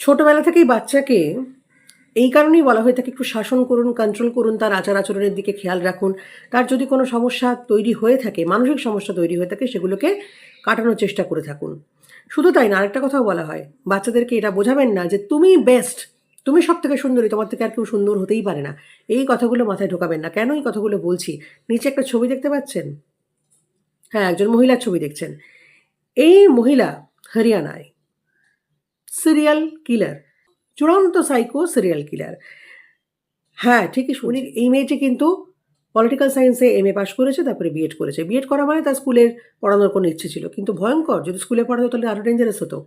ছোটবেলা থেকেই বাচ্চাকে এই কারণেই বলা হয়ে থাকে, একটু শাসন করুন কন্ট্রোল করুন, তার আচার আচরণের দিকে খেয়াল রাখুন। তার যদি কোনো সমস্যা তৈরি হয়ে থাকে, মানসিক সমস্যা তৈরি হয়ে থাকে, সেগুলোকে কাটানোর চেষ্টা করে থাকুন। শুধু তাই না, আরেকটা কথাও বলা হয়, বাচ্চাদেরকে এটা বোঝাবেন না যে তুমি বেস্ট তুমি সব থেকে সুন্দরী, তোমার থেকে আর কেউ সুন্দর হতেই পারে না। এই কথাগুলো মাথায় ঢোকাবেন না। কেন এই কথাগুলো বলছি? নিচে একটা ছবি দেখতে পাচ্ছেন? হ্যাঁ একজন মহিলার ছবি দেখছেন। এই মহিলা হরিয়ানায় সিরিয়াল কিলার, চূড়ান্ত সাইকো সিরিয়াল কিলার হ্যাঁ ঠিকই শুনি এই মেয়েটি কিন্তু পলিটিক্যাল সায়েন্সে এম এ পাশ করেছে, তারপরে বিএড করেছে। বিএড করা মানে তার স্কুলের পড়ানোর কোনো ইচ্ছে ছিল। কিন্তু ভয়ঙ্কর, যদি স্কুলে পড়াতো তাহলে আরও ডেঞ্জারাস হতো।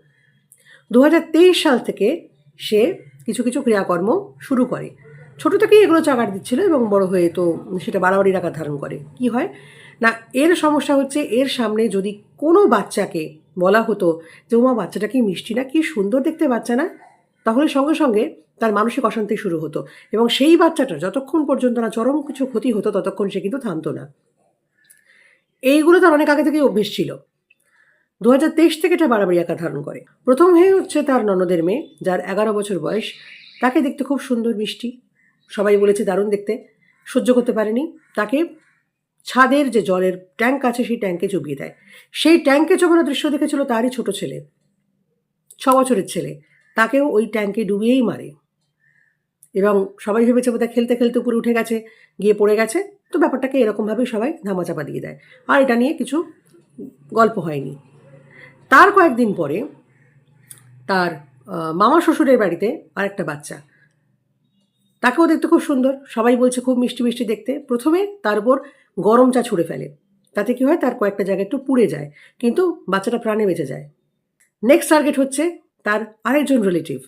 দু হাজার তেইশ সাল থেকে সে কিছু কিছু ক্রিয়াকর্ম শুরু করে। ছোটো থেকেই এগুলো চাকার দিচ্ছিল এবং বড় হয়ে তো সেটা বাড়াবাড়ির আকার ধারণ করে। কি হয়? না, এর সমস্যা হচ্ছে এর সামনে যদি কোনো বাচ্চাকে বলা হতো যে উমা বাচ্চাটা কি মিষ্টি না? কি সুন্দর দেখতে বাচ্চা না? তাহলে সঙ্গে সঙ্গে তার মানসিক অশান্তি শুরু হতো এবং সেই বাচ্চাটা যতক্ষণ পর্যন্ত না চরম কিছু ক্ষতি হতো, ততক্ষণ সে কিন্তু থামতো না। এইগুলো তার অনেক আগে থেকেই অভ্যেস ছিল। দু হাজার তেইশ থেকে এটা বাড়াবাড়ি আকার ধারণ করে। প্রথম হয়ে হচ্ছে তার ননদের মেয়ে, যার এগারো বছর বয়স। তাকে দেখতে খুব সুন্দর মিষ্টি। সবাই বলেছে, দারুণ দেখতে। সহ্য করতে পারেনি। তাকে ছাদের যে জলের ট্যাঙ্ক আছে, সেই ট্যাঙ্কে চুবিয়ে দেয়। সেই ট্যাঙ্কে চোবানো দৃশ্য দেখেছিল, তারই ছোট ছেলে, ছ বছরের ছেলে, তাকেও ওই ট্যাঙ্কে ডুবিয়েই মারে। এবং সবাই ভেবেছে, বোধহয় খেলতে খেলতে উপরে উঠে গেছে, গিয়ে পড়ে গেছে। তো ব্যাপারটাকে এরকমভাবেই সবাই ধামাচাপা দিয়ে দেয়। আর এটা নিয়ে কিছু গল্প হয়নি। তার কয়েকদিন পরে, তার মামা শ্বশুরের বাড়িতে আরেকটা বাচ্চা। তাকেও দেখতে খুব সুন্দর। সবাই বলছে, খুব মিষ্টি মিষ্টি দেখতে। প্রথমে তার উপর গরম চা ছুঁড়ে ফেলে। তাতে কি হয়? তার কয়েকটা জায়গা একটু পুড়ে যায়। কিন্তু বাচ্চাটা প্রাণে বেঁচে যায়। নেক্সট টার্গেট হচ্ছে তার আরেকজন রিলেটিভ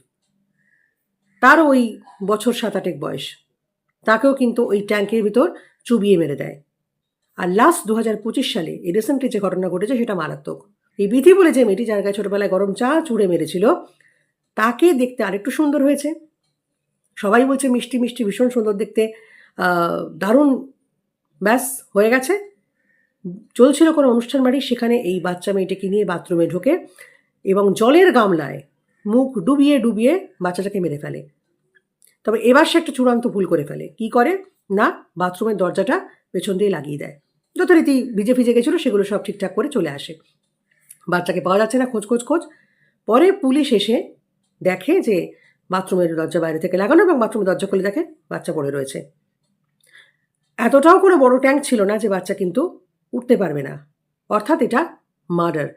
তার ওই বছর সাত আটেক বয়স। তাকেও কিন্তু ওই ট্যাঙ্কের ভিতর চুবিয়ে মেরে দেয়। আর লাস্ট দু হাজার পঁচিশ সালে এই রিসেন্টলি যে ঘটনা ঘটেছে সেটা মারাত্মক। এই বিধি বলে যে মেয়েটি যার গায়ে ছোটোবেলায় গরম চা চুড়ে মেরেছিল, তাকে দেখতে আরেকটু সুন্দর হয়েছে। সবাই বলছে মিষ্টি মিষ্টি, ভীষণ সুন্দর দেখতে। দারুণ ব্যাস, হয়ে গেছে। চলছিল কোনো অনুষ্ঠান বাড়ি, সেখানে এই বাচ্চা মেয়েটিকে নিয়ে বাথরুমে ঢোকে এবং জলের গামলায় মুখ ডুবিয়ে ডুবিয়ে বাচ্চাটাকে মেরে ফেলে। তবে এবার সে একটা চূড়ান্ত ভুল করে ফেলে। কি করে? না, বাথরুমের দরজাটা পেছন দিয়ে লাগিয়ে দেয়। যথারীতি ভিজে ভিজে গেছিল, সেগুলো সব ঠিকঠাক করে চলে আসে। বাচ্চাকে পাওয়া যাচ্ছে না, খোঁজ খোঁজ খোঁজ। পরে পুলিশ এসে দেখে যে বাথরুমের দরজা বাইরে থেকে লাগানো এবং বাথরুমের দরজা খুলে দেখে বাচ্চা পড়ে রয়েছে। এতটাও কোনো বড় ট্যাঙ্ক ছিল না যে বাচ্চা কিন্তু উঠতে পারবে না। অর্থাৎ এটা মার্ডার।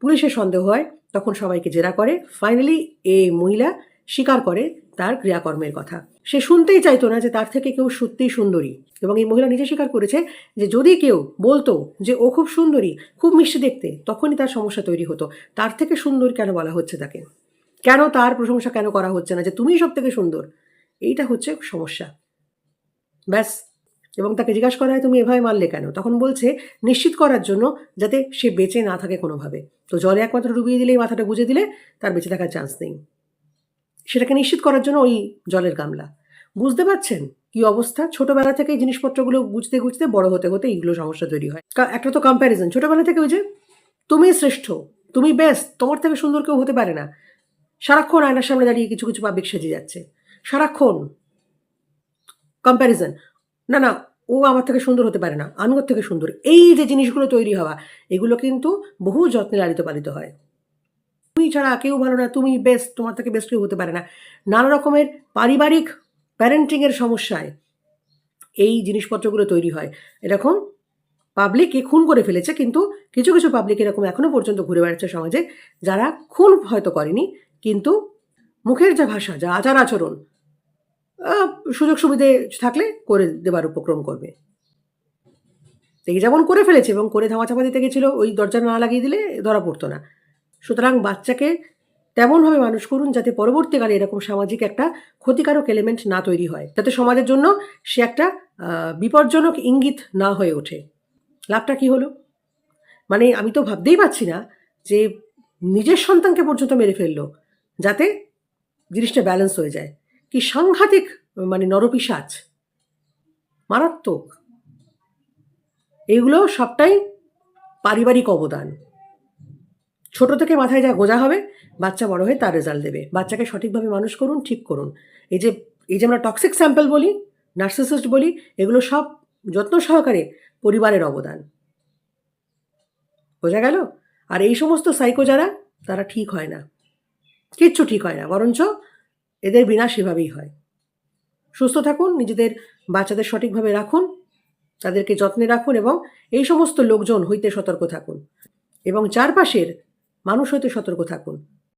পুলিশের সন্দেহ হয়, তখন সবাইকে জেরা করে। ফাইনালি এ মহিলা স্বীকার করে তার ক্রিয়াকর্মের কথা। সে শুনতেই চাইতো না যে তার থেকে কেউ সত্যিই সুন্দরী। এবং এই মহিলা নিজে স্বীকার করেছে যে যদি কেউ বলতো যে ও খুব সুন্দরী, খুব মিষ্টি দেখতে, তখনই তার সমস্যা তৈরি হতো। তার থেকে সুন্দর কেন বলা হচ্ছে তাকে? কেন তার প্রশংসা কেন করা হচ্ছে না যে তুমিই সব থেকে সুন্দর? এইটা হচ্ছে সমস্যা। ব্যাস। এবং তাকে জিজ্ঞাসা করা হয়, তুমি এভাবে মারলে কেন? তখন বলছে, নিশ্চিত করার জন্য যাতে সে বেঁচে না থাকে কোনোভাবে। তো জলে একমাত্র ডুবিয়ে দিলেই মাথাটা গুজে দিলে তার বেঁচে থাকার চান্স নেই। সেটাকে নিশ্চিত করার জন্য ওই জলের গামলা। বুঝতে পারছেন কি অবস্থা? ছোটবেলা থেকে এই জিনিসপত্রগুলো গুছতে গুছতে বড় হতে হতে এইগুলো সমস্যা তৈরি হয়। একটা তো কম্প্যারিজন ছোটবেলা থেকে ওই যে, তুমি শ্রেষ্ঠ, তুমি বেস্ট তোমার থেকে সুন্দর কেউ হতে পারে না। সারাক্ষণ আয়নার সামনে দাঁড়িয়ে কিছু কিছু পাবলিক সেজে যাচ্ছে। সারাক্ষণ। কম্প্যারিজন না না, ও আমার থেকে সুন্দর হতে পারে না আমি ওর থেকে সুন্দর। এই যে জিনিসগুলো তৈরি হওয়া, এগুলো কিন্তু বহু যত্নে লালিত পালিত হয়। তুমি ছাড়া কেউ ভালো না, তুমি বেস্ট তোমার থেকে বেস্ট কেউ হতে পারে না। নানা রকমের পারিবারিক প্যারেন্টিংয়ের সমস্যায় এই জিনিসপত্রগুলো তৈরি হয়। এরকম পাবলিককে খুন করে ফেলেছে, কিন্তু কিছু কিছু পাবলিক এরকম এখনও পর্যন্ত ঘুরে বেড়াচ্ছে সমাজে, যারা খুন হয়তো করেনি, কিন্তু মুখের যা ভাষা, যা আচার আচরণ সুযোগ সুবিধে থাকলে করে দেবার উপক্রম করবে। এই যেমন করে ফেলেছে এবং করে ধামাচাপা দিতে গেছিল, ওই দরজা না লাগিয়ে দিলে ধরা পড়তো না। সুতরাং বাচ্চাকে তেমনভাবে মানুষ করুন যাতে পরবর্তীকালে এরকম সামাজিক একটা ক্ষতিকারক এলিমেন্ট না তৈরি হয়। যাতে সমাজের জন্য সে একটা বিপজ্জনক ইঙ্গিত না হয়ে ওঠে। লাভটা কি হলো? মানে আমি তো ভাবতেই পারছি না যে নিজের সন্তানকে পর্যন্ত মেরে ফেলল, যাতে জিনিসটা ব্যালেন্স হয়ে যায়। কি সাংঘাতিক মানে নরপিসাচ মারাত্মক। এগুলো সবটাই পারিবারিক অবদান। ছোট থেকে মাথায় যা গোজা হবে, বাচ্চা বড় হয়ে তার রেজাল্ট দেবে। বাচ্চাকে সঠিকভাবে মানুষ করুন, ঠিক করুন। এই যে এই যে আমরা টক্সিক স্যাম্পল বলি নার্সিসিস্ট বলি, এগুলো সব যত্ন সহকারে পরিবারের অবদান। বোঝা গেল? আর এই সমস্ত সাইকো যারা, তারা ঠিক হয় না। কিচ্ছু ঠিক হয় না। বরঞ্চ এদের বিনাশ এভাবেই হয়। সুস্থ থাকুন, নিজেদের বাচ্চাদের সঠিকভাবে রাখুন, তাদেরকে যত্নে রাখুন এবং এই সমস্ত লোকজন হইতে সতর্ক থাকুন এবং চারপাশের মানুষ হইতে সতর্ক থাকুন।